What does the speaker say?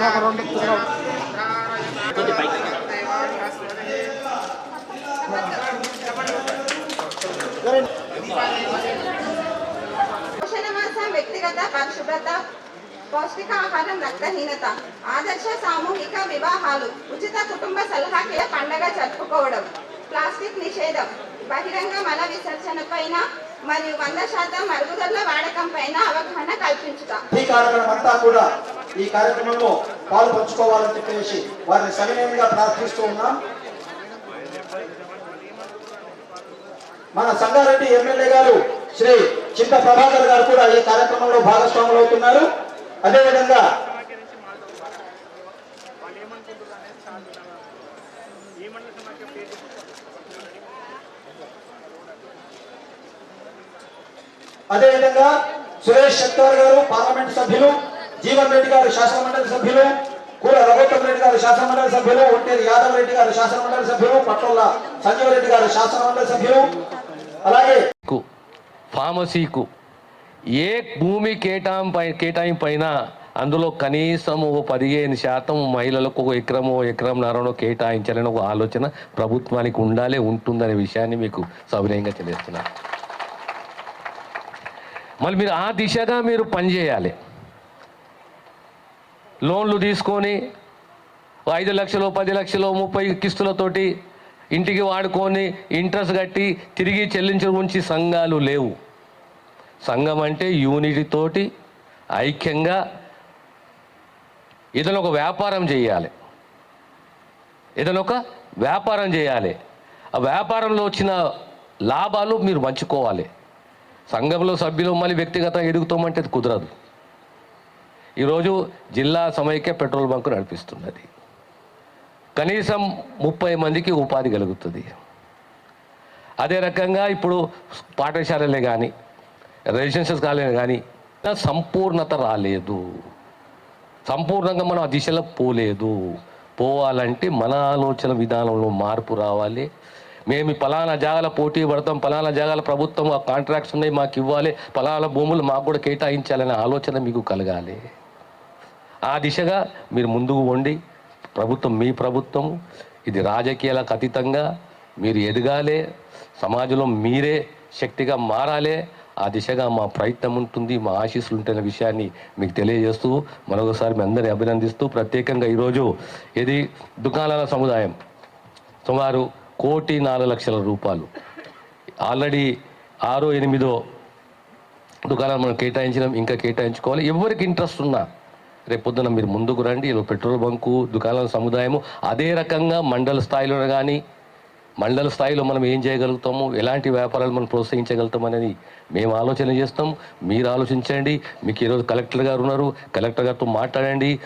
ఒక రెండు తిరగవు వ్యక్తిగత పరిశుభ్రత పౌష్టికాహారం రక్తహీనత ఆదర్శ సామూహిక వివాహాలు ఉచిత కుటుంబ సలహాకిల పండగ జరుపుకోవడం ప్లాస్టిక్ నిషేధం బహిరంగ మల విసర్జన పైన మరియు వంద శాతం మరుగుదొడ్ల వాడకం పైన అవగాహన కల్పించుట. ఈ కార్యక్రమం అంతా కూడా ఈ కార్యక్రమంలో పాలు పంచుకోవాలని చెప్పేసి వారిని సవినయంగా ప్రార్థిస్తూ ఉన్నాం. మన సంగారెడ్డి ఎమ్మెల్యే గారు శ్రీ చింత ప్రభాకర్ గారు కూడా ఈ కార్యక్రమంలో భాగస్వాములు అవుతున్నారు. అదేవిధంగా అదేవిధంగా సురేష్ శెట్టార్ గారు పార్లమెంట్ సభ్యులు జీవన్ రెడ్డి గారు శాసనమండలి సభ్యులు కూర రఘోత్తం రెడ్డి గారు శాసనమండలి సభ్యులు ఒంటేరి యాదవ్ రెడ్డి గారు శాసనమండలి సభ్యులు పట్ల సంజీవ్ రెడ్డి గారు శాసనమండలి సభ్యులు. అలాగే ఫార్మసీకు ఏ భూమి కేటాయింపై కేటాయింపైన అందులో కనీసం ఒక పదిహేను శాతం మహిళలకు ఒక ఎకరమో ఎకరం నరనో కేటాయించాలని ఒక ఆలోచన ప్రభుత్వానికి ఉండాలి ఉంటుందనే విషయాన్ని మీకు సవినయంగా తెలియజేస్తున్నాను మళ్ళీ మీరు ఆ దిశగా మీరు పనిచేయాలి. లోన్లు తీసుకొని ఐదు లక్షలు పది లక్షలు ముప్పై కిస్తులతోటి ఇంటికి వాడుకొని ఇంట్రెస్ట్ కట్టి తిరిగి చెల్లించడం గురించి సంఘాలు లేవు. సంఘం అంటే యూనిటీతోటి ఐక్యంగా ఏదైనా ఒక వ్యాపారం చేయాలి. ఏదైనా ఒక వ్యాపారం చేయాలి. ఆ వ్యాపారంలో వచ్చిన లాభాలు మీరు పంచుకోవాలి. సంఘంలో సభ్యులు మళ్ళీ వ్యక్తిగతంగా ఎదుగుతామంటే అది కుదరదు. ఈరోజు జిల్లా సమైక్య పెట్రోల్ బంకు నడిపిస్తున్నది. కనీసం ముప్పై మందికి ఉపాధి కలుగుతుంది. అదే రకంగా ఇప్పుడు పాఠశాలలే కానీ రెసిడెన్షియల్ కాలేజీ కానీ సంపూర్ణత రాలేదు. సంపూర్ణంగా మనం ఆ దిశలో పోలేదు. పోవాలంటే మన ఆలోచన విధానంలో మార్పు రావాలి. మేము ఫలానా పలానా జాగాల పోటీ పడతాం పలానా జాగాల ప్రభుత్వం ఆ కాంట్రాక్ట్స్ ఉన్నాయి మాకు ఇవ్వాలి పలానా భూములు మాకు కూడా కేటాయించాలనే ఆలోచన మీకు కలగాలి. ఆ దిశగా మీరు ముందుకు వండి ప్రభుత్వం మీ ప్రభుత్వం ఇది రాజకీయాలకు అతీతంగా మీరు ఎదగాలి సమాజంలో మీరే శక్తిగా మారాలి ఆ దిశగా మా ప్రయత్నం ఉంటుంది మా ఆశీస్సులు ఉంటున్న విషయాన్ని మీకు తెలియజేస్తూ మరొకసారి మీ అందరినీ అభినందిస్తూ ప్రత్యేకంగా ఈరోజు ఇది దుకాణాల సముదాయం. సుమారు కోటి నాలుగు లక్షల రూపాయలు. ఆల్రెడీ ఆరో ఎనిమిదో దుకాణాలు మనం కేటాయించడం ఇంకా కేటాయించుకోవాలి. ఎవరికి ఇంట్రెస్ట్ ఉన్నా రేపు మీరు ముందుకు రండి. ఇలా పెట్రోల్ బంకు దుకాణాల సముదాయము అదే రకంగా మండల స్థాయిలో కానీ మండల స్థాయిలో మనం ఏం చేయగలుగుతాము? ఎలాంటి వ్యాపారాలు మనం ప్రోత్సహించగలుగుతామనేది మేము ఆలోచన చేస్తాం. మీరు ఆలోచించండి. మీకు ఈరోజు కలెక్టర్ గారు ఉన్నారు. కలెక్టర్ గారితో మాట్లాడండి.